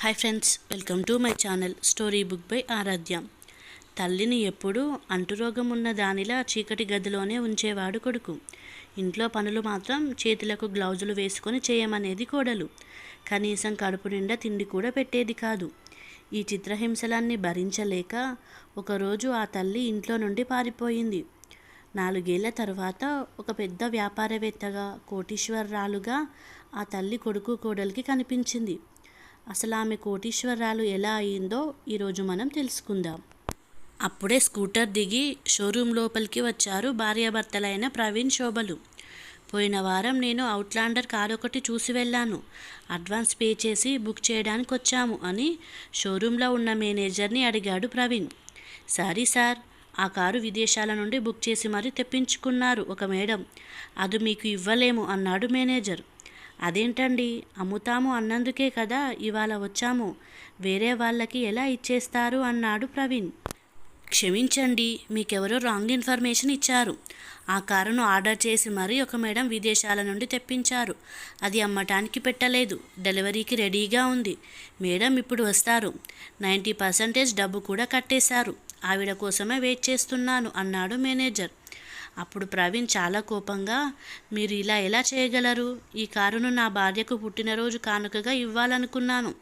Hi friends welcome to my channel story book by Aaradhya. తల్లిని ఎప్పుడూ అంటురోగం ఉన్న దానిలా చీకటి గదిలోనే ఉంచేవాడు కొడుకు. ఇంట్లో పనులు మాత్రం చేతులకు గ్లౌజులు వేసుకొని చేయమనేది కోడలు. కనీసం కడుపు నిండా తిండి కూడా పెట్టేది కాదు. ఈ చిత్రహింసలన్నీ భరించలేక ఒకరోజు ఆ తల్లి ఇంట్లో నుండి పారిపోయింది. నాలుగేళ్ళ తర్వాత ఒక పెద్ద వ్యాపారవేత్తగా కోటీశ్వరరాలుగా ఆ తల్లి కొడుకు కోడలికి కనిపించింది. అసలు ఆమె కోటీశ్వరరాలు ఎలా అయిందో ఈరోజు మనం తెలుసుకుందాం. అప్పుడే స్కూటర్ దిగి షోరూమ్ లోపలికి వచ్చారు భార్యాభర్తలైన ప్రవీణ్ శోభలు. పోయిన వారం నేను అవుట్లాండర్ కారు ఒకటి చూసి వెళ్ళాను. అడ్వాన్స్ పే చేసి బుక్ చేయడానికి వచ్చాము అని షోరూంలో ఉన్న మేనేజర్ని అడిగాడు ప్రవీణ్. సారీ సార్ ఆ కారు విదేశాల నుండి బుక్ చేసి మరీ తెప్పించుకున్నారు ఒక మేడం. అది మీకు ఇవ్వలేము అన్నాడు మేనేజర్. అదేంటండి? అమ్ముతాము అన్నందుకే కదా ఇవాళ వచ్చాము. వేరే వాళ్ళకి ఎలా ఇచ్చేస్తారు? అన్నాడు ప్రవీణ్. క్షమించండి మీకెవరో రాంగ్ ఇన్ఫర్మేషన్ ఇచ్చారు. ఆ కారును ఆర్డర్ చేసి మరీ ఒక మేడం విదేశాల నుండి తెప్పించారు. అది అమ్మటానికి పెట్టలేదు. డెలివరీకి రెడీగా ఉంది. మేడం ఇప్పుడు వస్తారు. నైంటీ పర్సెంటేజ్ డబ్బు కూడా కట్టేశారు. ఆవిడ కోసమే వెయిట్ చేస్తున్నాను అన్నాడు మేనేజర్. అప్పుడు ప్రవీణ్ చాలా కోపంగా మీరు ఇలా ఎలా చేయగలరు? ఈ కారును నా భార్యకు పుట్టినరోజు కానుకగా ఇవ్వాలనుకున్నాను.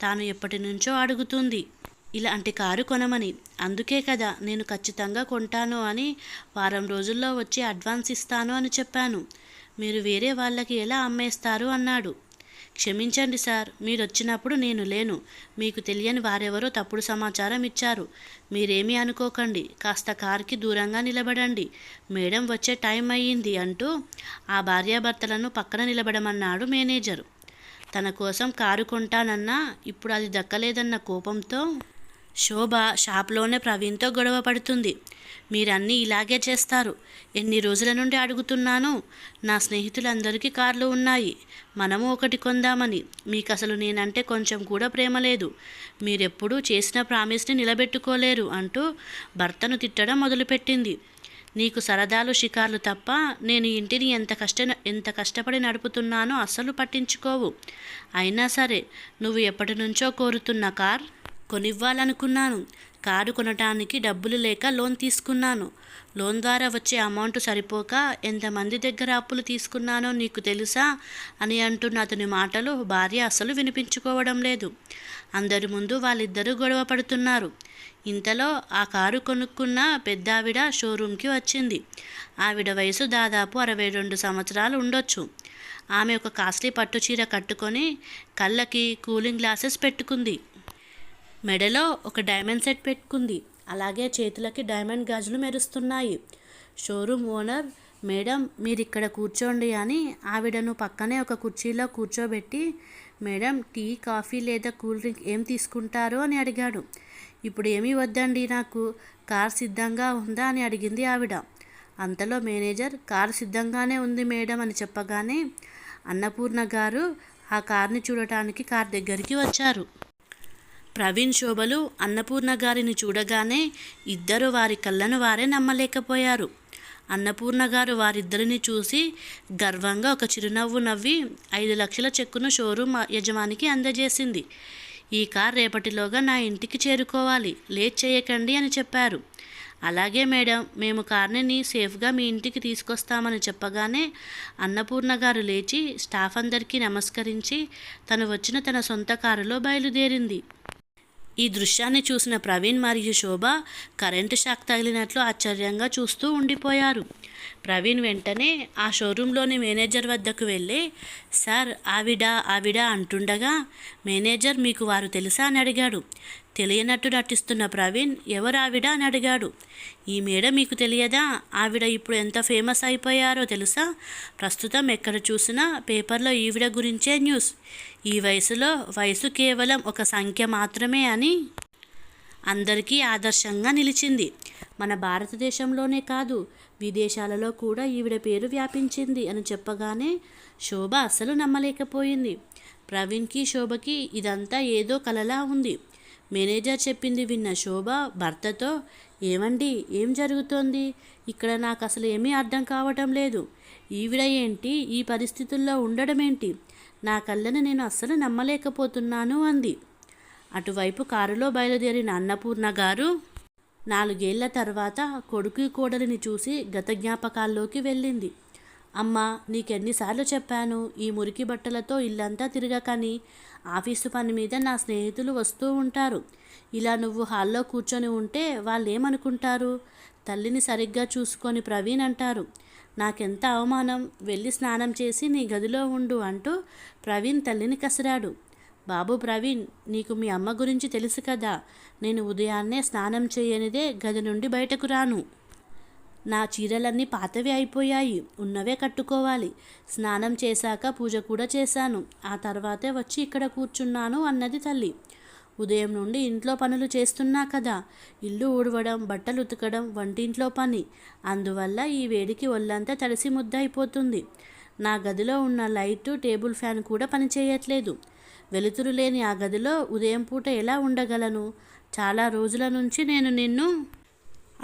తాను ఎప్పటి నుంచో అడుగుతుంది. ఇలాంటి కారు కొనమని. అందుకే కదా నేను ఖచ్చితంగా కొంటాను అని వారం రోజుల్లో వచ్చి అడ్వాన్స్ ఇస్తాను అని చెప్పాను. మీరు వేరే వాళ్ళకి ఎలా అమ్మేస్తారు? అన్నాడు. క్షమించండి సార్ మీరు వచ్చినప్పుడు నేను లేను. మీకు తెలియని వారెవరో తప్పుడు సమాచారం ఇచ్చారు. మీరేమీ అనుకోకండి కాస్త కార్కి దూరంగా నిలబడండి. మేడం వచ్చే టైం అయ్యింది అంటూ ఆ భార్యాభర్తలను పక్కన నిలబడమన్నాడు మేనేజరు. తన కోసం కారు కొంటానన్నా ఇప్పుడు అది దక్కలేదన్న కోపంతో శోభ షాప్లోనే ప్రవీణ్తో గొడవ పడుతుంది. మీరన్నీ ఇలాగే చేస్తారు. ఎన్ని రోజుల నుండి అడుగుతున్నాను? నా స్నేహితులందరికీ కార్లు ఉన్నాయి. మనము ఒకటి కొందామని. మీకు అసలు నేనంటే కొంచెం కూడా ప్రేమ లేదు. మీరెప్పుడూ చేసిన ప్రామిస్ని నిలబెట్టుకోలేరు అంటూ భర్తను తిట్టడం మొదలుపెట్టింది. నీకు సరదాలు షికార్లు తప్ప నేను ఇంటిని ఎంత కష్ట ఎంత కష్టపడి నడుపుతున్నానో అస్సలు పట్టించుకోవు. అయినా సరే నువ్వు ఎప్పటి నుంచో కోరుతున్న కార్ కొనివ్వాలనుకున్నాను. కారు కొనటానికి డబ్బులు లేక లోన్ తీసుకున్నాను. లోన్ ద్వారా వచ్చే అమౌంట్ సరిపోక ఎంతమంది దగ్గర అప్పులు తీసుకున్నానో నీకు తెలుసా? అని అంటున్న అతని మాటలు భార్య అసలు వినిపించుకోవడం లేదు. అందరి ముందు వాళ్ళిద్దరూ గొడవ పడుతున్నారు. ఇంతలో ఆ కారు కొనుక్కున్న పెద్దావిడ షోరూంకి వచ్చింది. ఆవిడ వయసు దాదాపు అరవై రెండు సంవత్సరాలు ఉండొచ్చు. ఆమె ఒక కాస్ట్లీ పట్టు చీర కట్టుకొని కళ్ళకి కూలింగ్ గ్లాసెస్ పెట్టుకుంది. మెడలో ఒక డైమండ్ సెట్ పెట్టుకుంది. అలాగే చేతులకి డైమండ్ గాజులు మెరుస్తున్నాయి. షోరూమ్ ఓనర్ మేడం మీరు ఇక్కడ కూర్చోండి అని ఆవిడను పక్కనే ఒక కుర్చీలో కూర్చోబెట్టి మేడం టీ కాఫీ లేదా కూల్ డ్రింక్ ఏం తీసుకుంటారు అని అడిగాడు. ఇప్పుడు ఏమీ వద్దండి నాకు కార్ సిద్ధంగా ఉందా అని అడిగింది ఆవిడ. అంతలో మేనేజర్ కారు సిద్ధంగానే ఉంది మేడం అని చెప్పగానే అన్నపూర్ణ గారు ఆ కార్ని చూడటానికి కార్ దగ్గరికి వచ్చారు. ప్రవీణ్ శోభలు అన్నపూర్ణ గారిని చూడగానే ఇద్దరు వారి కళ్ళను వారే నమ్మలేకపోయారు. అన్నపూర్ణ గారు వారిద్దరిని చూసి గర్వంగా ఒక చిరునవ్వు నవ్వి ఐదు లక్షల చెక్కును షోరూమ్ యజమానికి అందజేసింది. ఈ కార్ రేపటిలోగా నా ఇంటికి చేరుకోవాలి. లేట్ చేయకండి అని చెప్పారు. అలాగే మేడం మేము కార్ని సేఫ్గా మీ ఇంటికి తీసుకొస్తామని చెప్పగానే అన్నపూర్ణ గారు లేచి స్టాఫ్ అందరికీ నమస్కరించి తను వచ్చిన తన సొంత కారులో బయలుదేరింది. ఈ దృశ్యాన్ని చూసిన ప్రవీణ్ మరియు శోభ కరెంటు షాక్ తగిలినట్లు ఆశ్చర్యంగా చూస్తూ ఉండిపోయారు. ప్రవీణ్ వెంటనే ఆ షోరూంలోని మేనేజర్ వద్దకు వెళ్ళి సార్ ఆవిడ ఆవిడ అంటుండగా మేనేజర్ మీకు వారు తెలుసా అని అడిగాడు. తెలియనట్టు నటిస్తున్న ప్రవీణ్ ఎవరావిడ అని అడిగాడు. ఈ మేడ మీకు తెలియదా? ఆవిడ ఇప్పుడు ఎంత ఫేమస్ అయిపోయారో తెలుసా? ప్రస్తుతం ఎక్కడ చూసినా పేపర్లో ఈవిడ గురించే న్యూస్. ఈ వయసులో వయసు కేవలం ఒక సంఖ్య మాత్రమే అని అందరికీ ఆదర్శంగా నిలిచింది. మన భారతదేశంలోనే కాదు విదేశాలలో కూడా ఈవిడ పేరు వ్యాపించింది అని చెప్పగానే శోభ అస్సలు నమ్మలేకపోయింది. ప్రవీణ్కి శోభకి ఇదంతా ఏదో కలలా ఉంది. మేనేజర్ చెప్పింది విన్న శోభ భర్తతో ఏమండి ఏం జరుగుతోంది? ఇక్కడ నాకు అసలు ఏమీ అర్థం కావటం లేదు. ఈవిడ ఏంటి? ఈ పరిస్థితుల్లో ఉండడం ఏంటి నా కళ్ళను నేను అస్సలు నమ్మలేకపోతున్నాను అంది. అటువైపు కారులో బయలుదేరిన అన్నపూర్ణ గారు నాలుగేళ్ళ తర్వాత కొడుకు కోడలిని చూసి గత జ్ఞాపకాల్లోకి వెళ్ళింది. అమ్మా నీకెన్నిసార్లు చెప్పాను ఈ మురికి బట్టలతో ఇల్లంతా తిరగకని. ఆఫీసు పని మీద నా స్నేహితులు వస్తూ ఉంటారు. ఇలా నువ్వు హాల్లో కూర్చొని ఉంటే వాళ్ళేమనుకుంటారు? తల్లిని సరిగ్గా చూసుకొని ప్రవీణ్ అంటారు. నాకెంత అవమానం వెళ్ళి స్నానం చేసి నీ గదిలో ఉండు అంటూ ప్రవీణ్ తల్లిని కసిరాడు. బాబు ప్రవీణ్ నీకు మీ అమ్మ గురించి తెలుసు కదా నేను ఉదయాన్నే స్నానం చేయనిదే గది నుండి బయటకు రాను. నా చీరలన్నీ పాతవి అయిపోయాయి ఉన్నవే కట్టుకోవాలి. స్నానం చేశాక పూజ కూడా చేశాను. ఆ తర్వాతే వచ్చి ఇక్కడ కూర్చున్నాను అన్నది తల్లి. ఉదయం నుండి ఇంట్లో పనులు చేస్తున్నా కదా. ఇల్లు ఊడవడం బట్టలు ఉతకడం వంటింట్లో పని. అందువల్ల ఈ వేడికి ఒళ్ళంతా తడిసి ముద్దయిపోతుంది. నా గదిలో ఉన్న లైటు టేబుల్ ఫ్యాన్ కూడా పనిచేయట్లేదు వెలుతురు లేని ఆ గదిలో ఉదయం పూట ఎలా ఉండగలను? చాలా రోజుల నుంచి నేను నిన్ను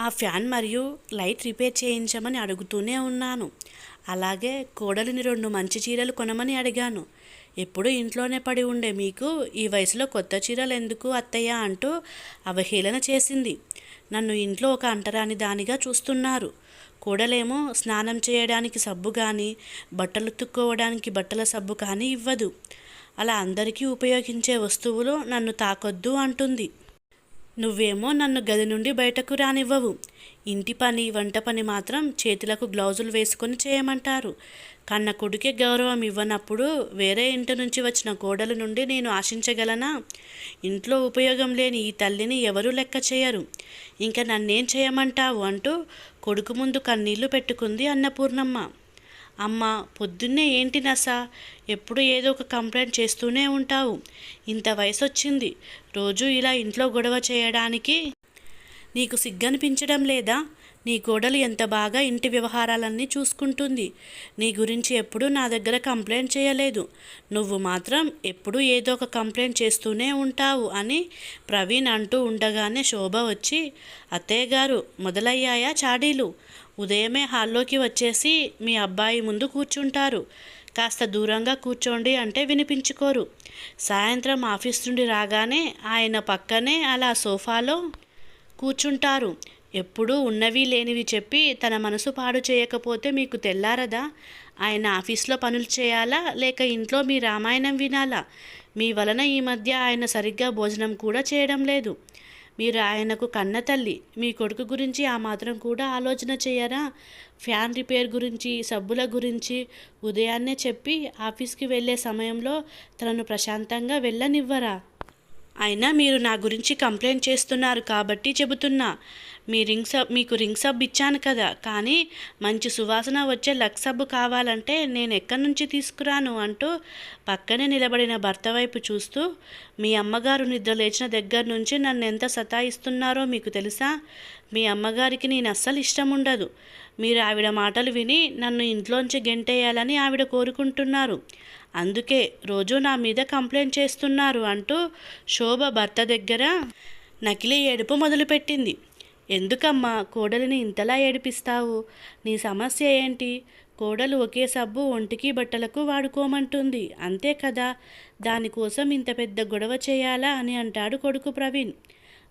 ఆ ఫ్యాన్ మరియు లైట్ రిపేర్ చేయించమని అడుగుతూనే ఉన్నాను. అలాగే కోడలిని రెండు మంచి చీరలు కొనమని అడిగాను. ఎప్పుడు ఇంట్లోనే పడి ఉండే మీకు ఈ వయసులో కొత్త చీరలు ఎందుకు అత్తయ్య అంటూ అవహేళన చేసింది. నన్ను ఇంట్లో ఒక అంటరాని దానిగా చూస్తున్నారు. కూడలేమో స్నానం చేయడానికి సబ్బు కానీ బట్టలు ఉతుక్కోవడానికి బట్టల సబ్బు కానీ ఇవ్వదు. అలా అందరికీ ఉపయోగించే వస్తువులు నన్ను తాకొద్దు అంటుంది. నువ్వేమో నన్ను గది నుండి బయటకు రానివ్వవు. ఇంటి పని వంట పని మాత్రం చేతులకు గ్లౌజులు వేసుకొని చేయమంటారు. కన్న కొడుకే గౌరవం ఇవ్వనప్పుడు వేరే ఇంటి నుంచి వచ్చిన కోడల నుండి నేను ఆశించగలనా? ఇంట్లో ఉపయోగం లేని ఈ తల్లిని ఎవరూ లెక్క చేయరు. ఇంకా నన్నేం చేయమంటావు అంటూ కొడుకు ముందు కన్నీళ్ళు పెట్టుకుంది అన్నపూర్ణమ్మ. అమ్మ పొద్దున్నే ఏంటి నస? ఎప్పుడు ఏదో ఒక కంప్లైంట్ చేస్తూనే ఉంటావు. ఇంత వయసు వచ్చింది రోజు ఇలా ఇంట్లో గొడవ చేయడానికి? నీకు సిగ్గనిపించడం లేదా? నీ కోడలు ఎంత బాగా ఇంటి వ్యవహారాలన్నీ చూసుకుంటుంది. నీ గురించి ఎప్పుడూ నా దగ్గర కంప్లైంట్ చేయలేదు. నువ్వు మాత్రం ఎప్పుడూ ఏదో ఒక కంప్లైంట్ చేస్తూనే ఉంటావు అని ప్రవీణ్ అంటూ ఉండగానే శోభ వచ్చి అత్తయ్య గారు మొదలయ్యాయా చాడీలు? ఉదయమే హాల్లోకి వచ్చేసి మీ అబ్బాయి ముందు కూర్చుంటారు. కాస్త దూరంగా కూర్చోండి అంటే వినిపించుకోరు. సాయంత్రం ఆఫీస్ నుండి రాగానే ఆయన పక్కనే అలా సోఫాలో కూర్చుంటారు. ఎప్పుడూ ఉన్నవి లేనివి చెప్పి తన మనసు పాడు చేయకపోతే మీకు తెల్లారదా? ఆయన ఆఫీస్లో పనులు చేయాలా? లేక ఇంట్లో మీ రామాయణం వినాలా? మీ వలన ఈ మధ్య ఆయన సరిగ్గా భోజనం కూడా చేయడం లేదు. మీరు ఆయనకు కన్న తల్లి. మీ కొడుకు గురించి ఆ మాత్రం కూడా ఆలోచన చేయరా? ఫ్యాన్ రిపేర్ గురించి సబ్బుల గురించి ఉదయాన్నే చెప్పి ఆఫీస్కి వెళ్ళే సమయంలో తనను ప్రశాంతంగా వెళ్ళనివ్వరా? అయినా మీరు నా గురించి కంప్లైంట్ చేస్తున్నారు కాబట్టి చెబుతున్నా. మీ రింగ్ సబ్ మీకు రింగ్ సబ్ ఇచ్చాను కదా. కానీ మంచి సువాసన వచ్చే లక్ సబ్బు కావాలంటే నేను ఎక్కడి నుంచి తీసుకురాను అంటూ పక్కనే నిలబడిన భర్త వైపు చూస్తూ మీ అమ్మగారు నిద్ర లేచిన దగ్గర నుంచి నన్ను ఎంత సతాయిస్తున్నారో మీకు తెలుసా? మీ అమ్మగారికి నేను అస్సలు ఇష్టం ఉండదు. మీరు ఆవిడ మాటలు విని నన్ను ఇంట్లోంచి గెంటేయాలని ఆవిడ కోరుకుంటున్నారు. అందుకే రోజు నా మీద కంప్లైంట్ చేస్తున్నారు అంటూ శోభ భర్త దగ్గర నకిలీ ఏడుపు మొదలుపెట్టింది. ఎందుకమ్మా కోడలిని ఇంతలా ఏడిపిస్తావు? నీ సమస్య ఏంటి? కోడలు ఒకే సబ్బు ఒంటికి బట్టలకు వాడుకోమంటుంది. అంతే కదా? దానికోసం ఇంత పెద్ద గొడవ చేయాలా? అని అంటాడు కొడుకు ప్రవీణ్.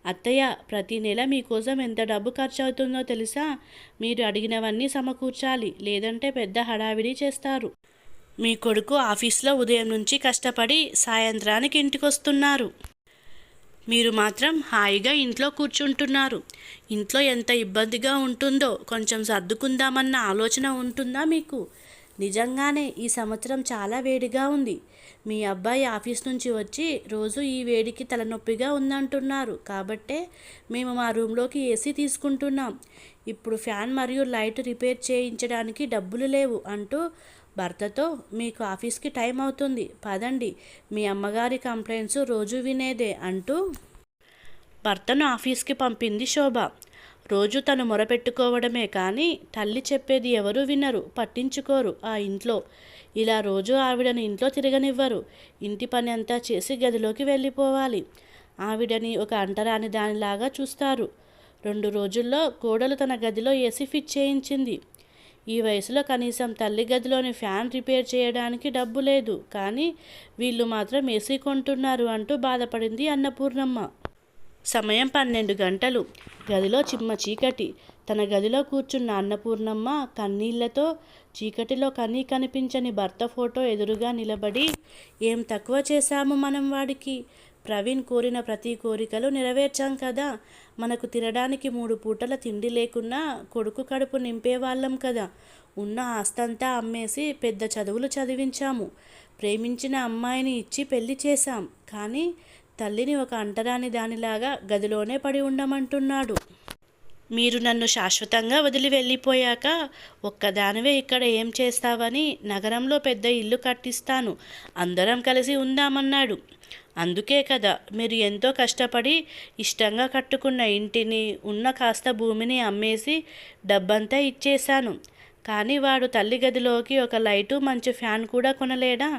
అత్తయ్య ప్రతి నెల మీకోసం ఎంత డబ్బు ఖర్చు అవుతుందో తెలుసా? మీరు అడిగినవన్నీ సమకూర్చాలి. లేదంటే పెద్ద హడావిడి చేస్తారు. మీ కొడుకు ఆఫీస్లో ఉదయం నుంచి కష్టపడి సాయంత్రానికి ఇంటికొస్తున్నారు. మీరు మాత్రం హాయిగా ఇంట్లో కూర్చుంటున్నారు. ఇంట్లో ఎంత ఇబ్బందిగా ఉంటుందో కొంచెం సర్దుకుందామన్న ఆలోచన ఉంటుందా మీకు? నిజంగానే ఈ సంవత్సరం చాలా వేడిగా ఉంది. మీ అబ్బాయి ఆఫీస్ నుంచి వచ్చి రోజు ఈ వేడికి తలనొప్పిగా ఉందంటున్నారు. కాబట్టే మేము మా రూమ్లోకి ఏసీ తీసుకుంటున్నాం. ఇప్పుడు ఫ్యాన్ మరియు లైట్ రిపేర్ చేయించడానికి డబ్బులు లేవు అంటూ భర్తతో మీకు ఆఫీస్కి టైం అవుతుంది పదండి మీ అమ్మగారి కంప్లైంట్స్ రోజు వినేదే అంటూ భర్తను ఆఫీస్కి పంపింది శోభ. రోజు తను మొరపెట్టుకోవడమే కానీ తల్లి చెప్పేది ఎవరూ వినరు పట్టించుకోరు ఆ ఇంట్లో. ఇలా రోజు ఆవిడని ఇంట్లో తిరగనివ్వరు ఇంటి పని అంతా చేసి గదిలోకి వెళ్ళిపోవాలి. ఆవిడని ఒక అంటరాని దానిలాగా చూస్తారు. రెండు రోజుల్లో కోడలు తన గదిలో ఏసీ ఫిట్ చేయించింది. ఈ వయసులో కనీసం తల్లి గదిలోని ఫ్యాన్ రిపేర్ చేయడానికి డబ్బు లేదు. కానీ వీళ్ళు మాత్రం ఏసీ కొంటున్నారు అంటూ బాధపడింది అన్నపూర్ణమ్మ. సమయం పన్నెండు గంటలు. గదిలో చిమ్మ చీకటి. తన గదిలో కూర్చున్న అన్నపూర్ణమ్మ కన్నీళ్ళతో చీకటిలో కనీ కనిపించని భర్త ఫోటో ఎదురుగా నిలబడి ఏం తక్కువ చేశాము మనం వాడికి? ప్రవీణ్ కోరిన ప్రతి కోరికలు నెరవేర్చాం కదా. మనకు తినడానికి మూడు పూటల తిండి లేకున్నా కొడుకు కడుపు నింపేవాళ్ళం కదా. ఉన్న ఆస్తంతా అమ్మేసి పెద్ద చదువులు చదివించాము. ప్రేమించిన అమ్మాయిని ఇచ్చి పెళ్ళి చేశాం. కానీ తల్లిని ఒక అంటరాని దానిలాగా గదిలోనే పడి ఉండమంటున్నాడు. మీరు నన్ను శాశ్వతంగా వదిలి వెళ్ళిపోయాక ఒక్కదానివే ఇక్కడ ఏం చేస్తావని నగరంలో పెద్ద ఇల్లు కట్టిస్తాను. అందరం కలిసి ఉందామన్నాడు. అందుకే కదా మీరు ఎంతో కష్టపడి ఇష్టంగా కట్టుకున్న ఇంటిని ఉన్న కాస్త భూమిని అమ్మేసి డబ్బంతా ఇచ్చేశాను. కానీ వాడు తల్లి గదిలోకి ఒక లైటు మంచి ఫ్యాన్ కూడా కొనలేడా?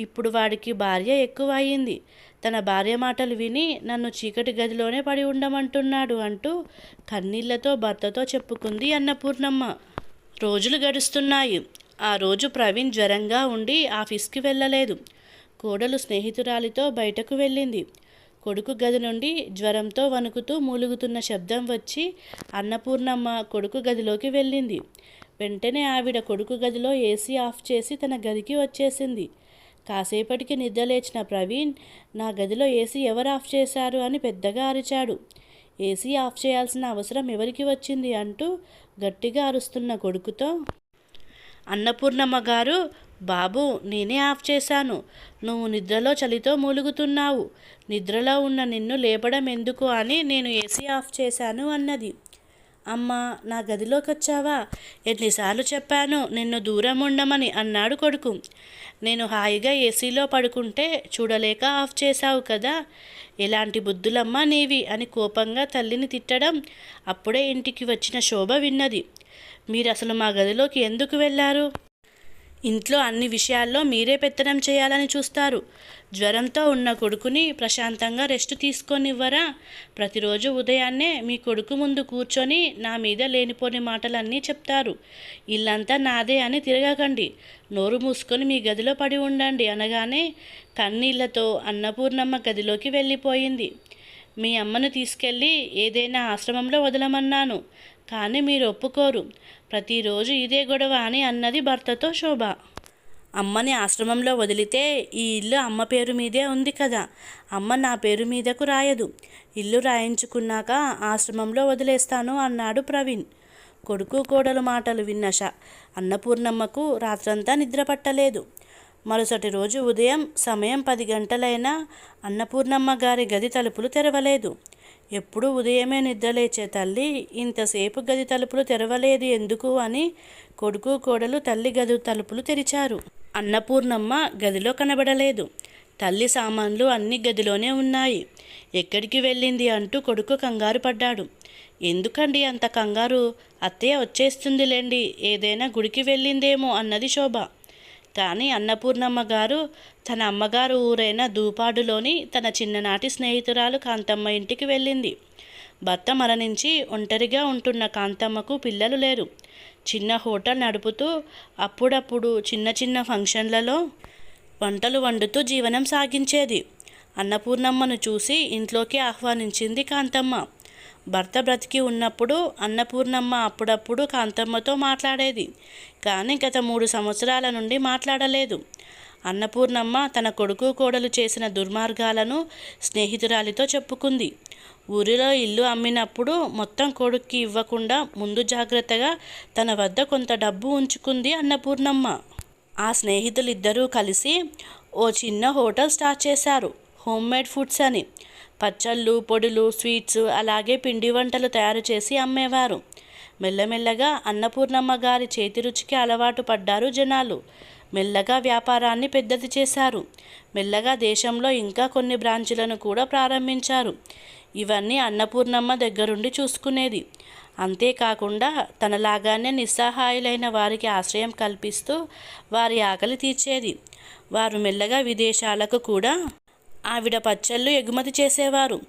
ఇప్పుడు వాడికి భార్య ఎక్కువ అయింది తన భార్య మాటలు విని నన్ను చీకటి గదిలోనే పడి ఉండమంటున్నాడు అంటూ కన్నీళ్ళతో భర్తతో చెప్పుకుంది అన్నపూర్ణమ్మ. రోజులు గడుస్తున్నాయి. ఆ రోజు ప్రవీణ్ జ్వరంగా ఉండి ఆఫీస్కి వెళ్ళలేదు. కోడలు స్నేహితురాలితో బయటకు వెళ్ళింది. కొడుకు గది నుండి జ్వరంతో వణుకుతూ మూలుగుతున్న శబ్దం వచ్చి అన్నపూర్ణమ్మ కొడుకు గదిలోకి వెళ్ళింది. వెంటనే ఆవిడ కొడుకు గదిలో ఏసీ ఆఫ్ చేసి తన గదికి వచ్చేసింది. కాసేపటికి నిద్రలేచిన ప్రవీణ్ నా గదిలో ఏసీ ఎవరు ఆఫ్ చేశారు అని పెద్దగా అరిచాడు. ఏసీ ఆఫ్ చేయాల్సిన అవసరం ఎవరికి వచ్చింది అంటూ గట్టిగా అరుస్తున్న కొడుకుతో అన్నపూర్ణమ్మ గారు బాబు నేనే ఆఫ్ చేశాను. నువ్వు నిద్రలో చలితో మూలుగుతున్నావు. నిద్రలో ఉన్న నిన్ను లేపడం ఎందుకు అని నేను ఏసీ ఆఫ్ చేశాను అన్నది. అమ్మ నా గదిలోకి వచ్చావా ఎన్నిసార్లు చెప్పాను నిన్ను దూరం ఉండమని అన్నాడు కొడుకు. నేను హాయిగా ఏసీలో పడుకుంటే చూడలేక ఆఫ్ చేశావు కదా? ఎలాంటి బుద్ధులమ్మా నీవి అని కోపంగా తల్లిని తిట్టడం అప్పుడే ఇంటికి వచ్చిన శోభ విన్నది. మీరు అసలు మా గదిలోకి ఎందుకు వెళ్ళారు? ఇంట్లో అన్ని విషయాల్లో మీరే పెత్తనం చేయాలని చూస్తారు. జ్వరంతో ఉన్న కొడుకుని ప్రశాంతంగా రెస్ట్ తీసుకొనివ్వరా? ప్రతిరోజు ఉదయాన్నే మీ కొడుకు ముందు కూర్చొని నా మీద లేనిపోని మాటలన్నీ చెప్తారు. ఇల్లంతా నాదే అని తిరగకండి. నోరు మూసుకొని మీ గదిలో పడి ఉండండి అనగానే కన్నీళ్ళతో అన్నపూర్ణమ్మ గదిలోకి వెళ్ళిపోయింది. మీ అమ్మను తీసుకెళ్ళి ఏదైనా ఆశ్రమంలో వదలమన్నాను. కానీ మీరు ఒప్పుకోరు. ప్రతిరోజు ఇదే గొడవ అని అన్నది భర్తతో శోభ. అమ్మని ఆశ్రమంలో వదిలితే ఈ ఇల్లు అమ్మ పేరు మీదే ఉంది కదా. అమ్మ నా పేరు మీదకు రాయదు. ఇల్లు రాయించుకున్నాక ఆశ్రమంలో వదిలేస్తాను అన్నాడు ప్రవీణ్. కొడుకు కోడలు మాటలు విన్నష అన్నపూర్ణమ్మకు రాత్రంతా నిద్ర పట్టలేదు. మరుసటి రోజు ఉదయం సమయం పది గంటలైనా అన్నపూర్ణమ్మ గారి గది తలుపులు తెరవలేదు. ఎప్పుడు ఉదయమే నిద్రలేచే తల్లి ఇంతసేపు గది తలుపులు తెరవలేదు ఎందుకు అని కొడుకు కోడలు తల్లి గది తలుపులు తెరిచారు. అన్నపూర్ణమ్మ గదిలో కనబడలేదు. తల్లి సామాన్లు అన్ని గదిలోనే ఉన్నాయి. ఎక్కడికి వెళ్ళింది అంటూ కొడుకు కంగారు పడ్డాడు. ఎందుకండి అంత కంగారు? అత్తయ్య వచ్చేస్తుందిలేండి ఏదైనా గుడికి వెళ్ళిందేమో అన్నది శోభ. కానీ అన్నపూర్ణమ్మ గారు తన అమ్మగారు ఊరైన దూపాడులోని తన చిన్ననాటి స్నేహితురాలు కాంతమ్మ ఇంటికి వెళ్ళింది. భర్త మరణించి ఒంటరిగా ఉంటున్న కాంతమ్మకు పిల్లలు లేరు. చిన్న హోటల్ నడుపుతూ అప్పుడప్పుడు చిన్న చిన్న ఫంక్షన్లలో వంటలు వండుతూ జీవనం సాగించేది. అన్నపూర్ణమ్మను చూసి ఇంట్లోకి ఆహ్వానించింది కాంతమ్మ. భర్త బ్రతికి ఉన్నప్పుడు అన్నపూర్ణమ్మ అప్పుడప్పుడు కాంతమ్మతో మాట్లాడేది. కానీ గత మూడు సంవత్సరాల నుండి మాట్లాడలేదు. అన్నపూర్ణమ్మ తన కొడుకు కోడలు చేసిన దుర్మార్గాలను స్నేహితురాలితో చెప్పుకుంది. ఊరిలో ఇల్లు అమ్మినప్పుడు మొత్తం కొడుక్కి ఇవ్వకుండా ముందు జాగ్రత్తగా తన వద్ద కొంత డబ్బు ఉంచుకుంది అన్నపూర్ణమ్మ. ఆ స్నేహితులిద్దరూ కలిసి ఓ చిన్న హోటల్ స్టార్ట్ చేశారు. హోమ్ మేడ్ ఫుడ్స్ అని. పచ్చళ్ళు పొడులు స్వీట్స్ అలాగే పిండి వంటలు తయారు చేసి అమ్మేవారు. మెల్లమెల్లగా అన్నపూర్ణమ్మ గారి చేతి రుచికి అలవాటు పడ్డారు జనాలు. మెల్లగా వ్యాపారాన్ని పెద్దది చేశారు. మెల్లగా దేశంలో ఇంకా కొన్ని బ్రాంచులను కూడా ప్రారంభించారు. ఇవన్నీ అన్నపూర్ణమ్మ దగ్గరుండి చూసుకునేది. అంతేకాకుండా తనలాగానే నిస్సహాయులైన వారికి ఆశ్రయం కల్పిస్తూ వారి ఆకలి తీర్చేది. వారు మెల్లగా విదేశాలకు కూడా ఆవిడ పచ్చళ్ళు ఎగుమతి చేసేవారు.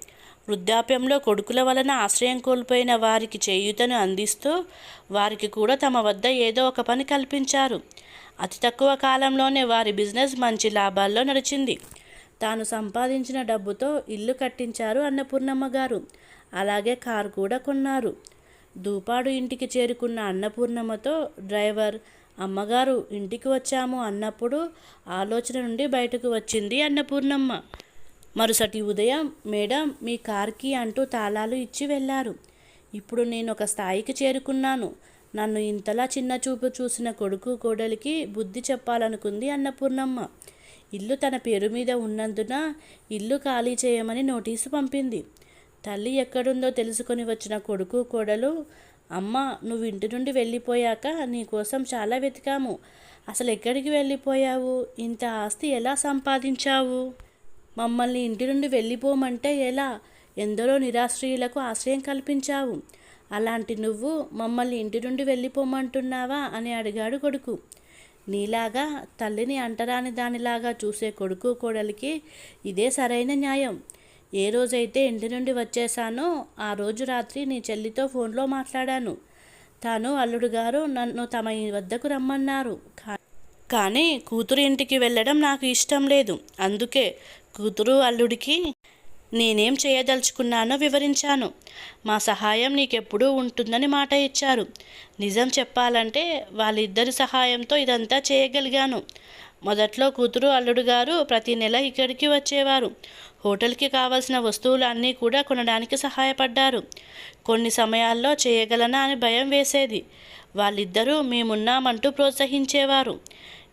వృద్ధాప్యంలో కొడుకుల వలన ఆశ్రయం కోల్పోయిన వారికి చేయూతను అందిస్తూ వారికి కూడా తమ వద్ద ఏదో ఒక పని కల్పించారు. అతి తక్కువ కాలంలోనే వారి బిజినెస్ మంచి లాభాల్లో నడిచింది. తాను సంపాదించిన డబ్బుతో ఇల్లు కట్టించారు అన్నపూర్ణమ్మ గారు. అలాగే కారు కూడా కొన్నారు. దూపాడు ఇంటికి చేరుకున్న అన్నపూర్ణమ్మతో డ్రైవర్ అమ్మగారు ఇంటికి వచ్చాము అన్నప్పుడు ఆలోచన నుండి బయటకు వచ్చింది అన్నపూర్ణమ్మ మరుసటి ఉదయం మేడం మీ కార్కి అంటూ తాళాలు ఇచ్చి వెళ్ళారు. ఇప్పుడు నేను ఒక స్థాయికి చేరుకున్నాను. నన్ను ఇంతలా చిన్న చూపు చూసిన కొడుకు కోడలికి బుద్ధి చెప్పాలనుకుంది అన్నపూర్ణమ్మ ఇల్లు తన పేరు మీద ఉన్నందున ఇల్లు ఖాళీ చేయమని నోటీసు పంపింది. తల్లి ఎక్కడుందో తెలుసుకొని వచ్చిన కొడుకు కోడలు అమ్మ నువ్వు ఇంటి నుండి వెళ్ళిపోయాక నీకోసం చాలా వెతికాము. అసలు ఎక్కడికి వెళ్ళిపోయావు? ఇంత ఆస్తి ఎలా సంపాదించావు? మమ్మల్ని ఇంటి నుండి వెళ్ళిపోమంటే ఎలా? ఎందరో నిరాశ్రయులకు ఆశ్రయం కల్పించావు. అలాంటి నువ్వు మమ్మల్ని ఇంటి నుండి వెళ్ళిపోమంటున్నావా అని అడిగాడు కొడుకు. నీలాగా తల్లిని అంటరాని దానిలాగా చూసే కొడుకు కోడలికి ఇదే సరైన న్యాయం. ఏ రోజైతే ఇంటి నుండి వచ్చేసానో ఆ రోజు రాత్రి నీ చెల్లితో ఫోన్లో మాట్లాడాను. తాను అల్లుడు గారు నన్ను తమ వద్దకు రమ్మన్నారు. కానీ కూతురు ఇంటికి వెళ్ళడం నాకు ఇష్టం లేదు. అందుకే కూతురు అల్లుడికి నేనేం చేయదలుచుకున్నానో వివరించాను. మా సహాయం నీకెప్పుడూ ఉంటుందని మాట ఇచ్చారు. నిజం చెప్పాలంటే వాళ్ళిద్దరి సహాయంతో ఇదంతా చేయగలిగాను. మొదట్లో కూతురు అల్లుడు గారు ప్రతి నెల ఇక్కడికి వచ్చేవారు. హోటల్కి కావలసిన వస్తువులు అన్నీ కూడా కొనడానికి సహాయపడ్డారు. కొన్ని సమయాల్లో చేయగలనా అని భయం వేసేది. వాళ్ళిద్దరూ మేమున్నామంటూ ప్రోత్సహించేవారు.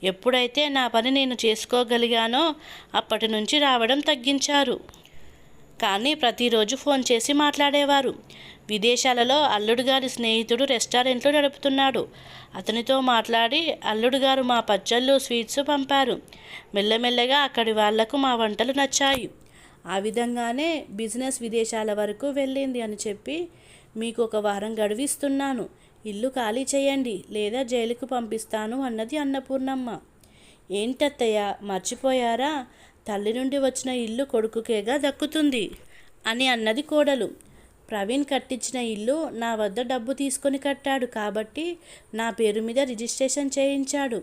ఎప్పుడైతే నా పని నేను చేసుకోగలిగానో అప్పటి నుంచి రావడం తగ్గించారు. కానీ ప్రతిరోజు ఫోన్ చేసి మాట్లాడేవారు. విదేశాలలో అల్లుడు గారి స్నేహితుడు రెస్టారెంట్లు నడుపుతున్నాడు. అతనితో మాట్లాడి అల్లుడు గారు మా పచ్చళ్ళు స్వీట్స్ పంపారు. మెల్లమెల్లగా అక్కడి వాళ్ళకు మా వంటలు నచ్చాయి. ఆ విధంగానే బిజినెస్ విదేశాల వరకు వెళ్ళింది అని చెప్పి మీకు ఒక వారం గడువిస్తున్నాను. ఇల్లు ఖాళీ చేయండి లేదా జైలుకు పంపిస్తాను అన్నది అన్నపూర్ణమ్మ. ఏంటత్తయ్య మర్చిపోయారా? తల్లి నుండి వచ్చిన ఇల్లు కొడుకుకేగా దక్కుతుంది అని అన్నది కోడలు. ప్రవీణ్ కట్టించిన ఇల్లు నా వద్ద డబ్బు తీసుకొని కట్టాడు కాబట్టి నా పేరు మీద రిజిస్ట్రేషన్ చేయించాడు.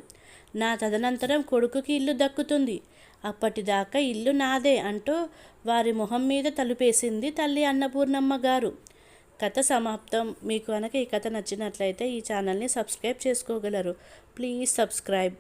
నా తదనంతరం కొడుకుకి ఇల్లు దక్కుతుంది. అప్పటిదాకా ఇల్లు నాదే అంటూ వారి మొహం మీద తలుపేసింది తల్లి అన్నపూర్ణమ్మ గారు. కథ సమాప్తం. మీకు కనుక ఈ కథ నచ్చినట్లయితే ఈ ఛానల్ని సబ్స్క్రైబ్ చేసుకోగలరు. Please subscribe.